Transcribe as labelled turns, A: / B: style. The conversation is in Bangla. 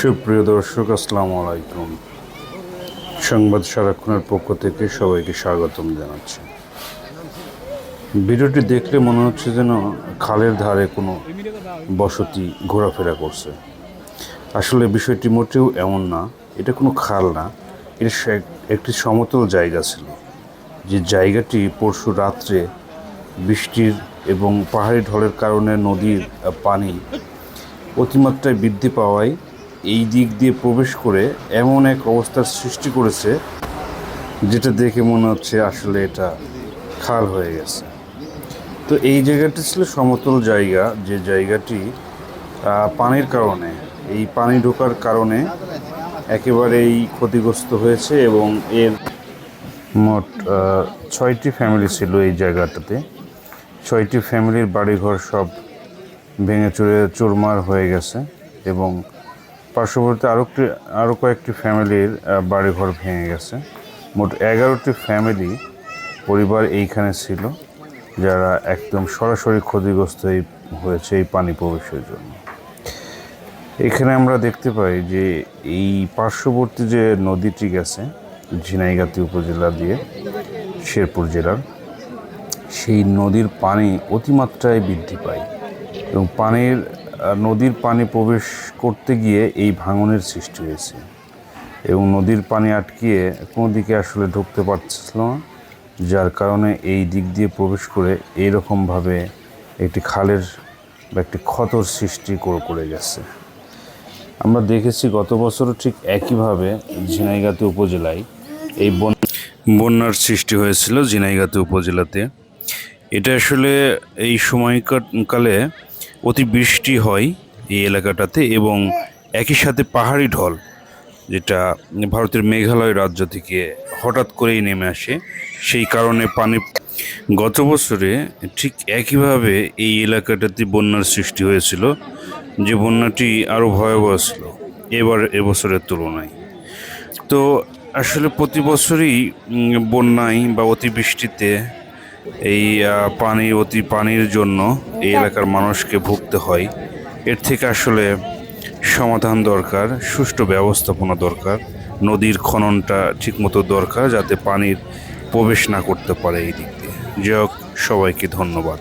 A: সুপ্রিয় দর্শক, আসসালামু আলাইকুম। সংবাদ সারাক্ষণের পক্ষ থেকে সবাইকে স্বাগতম জানাচ্ছি। ভিডিওটি দেখলে মনে হচ্ছে যেন খালের ধারে কোনো বসতি ঘোরাফেরা করছে। আসলে বিষয়টি মোটেও এমন না, এটা কোনো খাল না, এটা একটি সমতল জায়গা ছিল। যে জায়গাটি পরশু রাত্রে বৃষ্টির এবং পাহাড়ি ঢলের কারণে নদীর পানি অতিমাত্রায় বৃদ্ধি পাওয়ায় এই দিক দিয়ে প্রবেশ করে এমন এক অবস্থার সৃষ্টি করেছে, যেটা দেখে মনে হচ্ছে আসলে এটা খাল হয়ে গেছে। তো এই জায়গাটি ছিল সমতল জায়গা, যে জায়গাটি পানির কারণে। এই পানি ঢোকার কারণে একেবারেই ক্ষতিগ্রস্ত হয়েছে এবং এর মোট ছয়টি ফ্যামিলি ছিল এই জায়গাটাতে। ছয়টি ফ্যামিলির বাড়িঘর সব ভেঙে চুরে চুরমার হয়ে গেছে এবং পার্শ্ববর্তী আরও আরও কয়েকটি ফ্যামিলির বাড়িঘর ভেঙে গেছে। মোট এগারোটি ফ্যামিলি পরিবার এইখানে ছিল, যারা একদম সরাসরি ক্ষতিগ্রস্ত হয়েছে এই পানি প্রবেশের জন্য। এখানে আমরা দেখতে পাই যে এই পার্শ্ববর্তী যে নদীটি গেছে, ঝিনাইগাতি উপজেলা দিয়ে শেরপুর জেলার, সেই নদীর পানি অতিমাত্রায় বৃদ্ধি পায়। এবং পানির নদীর পানি প্রবেশ করতে গিয়ে এই ভাঙনের সৃষ্টি হয়েছে। এবং নদীর পানি আটকিয়ে কোনো দিকে আসলে ঢুকতে পারছিল না, যার কারণে এই দিক দিয়ে প্রবেশ করে এইরকমভাবে একটি খালের বা একটি ক্ষতর সৃষ্টি করে করে গেছে। আমরা দেখেছি গত বছরও ঠিক একইভাবে ঝিনাইগাতি উপজেলায় এই বন, বন্যার সৃষ্টি হয়েছিল ঝিনাইগাতি উপজেলাতে। এটা আসলে এই সময়কালে অতি বৃষ্টি হয় এই এলাকাটাতে এবং একই সাথে পাহাড়ি ঢল, যেটা ভারতের মেঘালয় রাজ্য থেকে হঠাৎ করেই নেমে আসে। সেই কারণে পানি গত বছরে ঠিক একইভাবে এই এলাকাটাতে বন্যার সৃষ্টি হয়েছিল, যে বন্যাটি আরও ভয়াবহ ছিল এবার এবছরের তুলনায়। তো আসলে প্রতি বছরই বন্যায় বা অতিবৃষ্টিতে এই পানি, অতি পানির জন্য এই এলাকার মানুষকে ভুগতে হয়। এর থেকে আসলে সমাধান দরকার, সুষ্ঠু ব্যবস্থাপনা দরকার, নদীর খননটা ঠিকমতো দরকার যাতে পানির প্রবেশ না করতে পারে এই দিক দিয়ে। যাই হোক, সবাইকে ধন্যবাদ।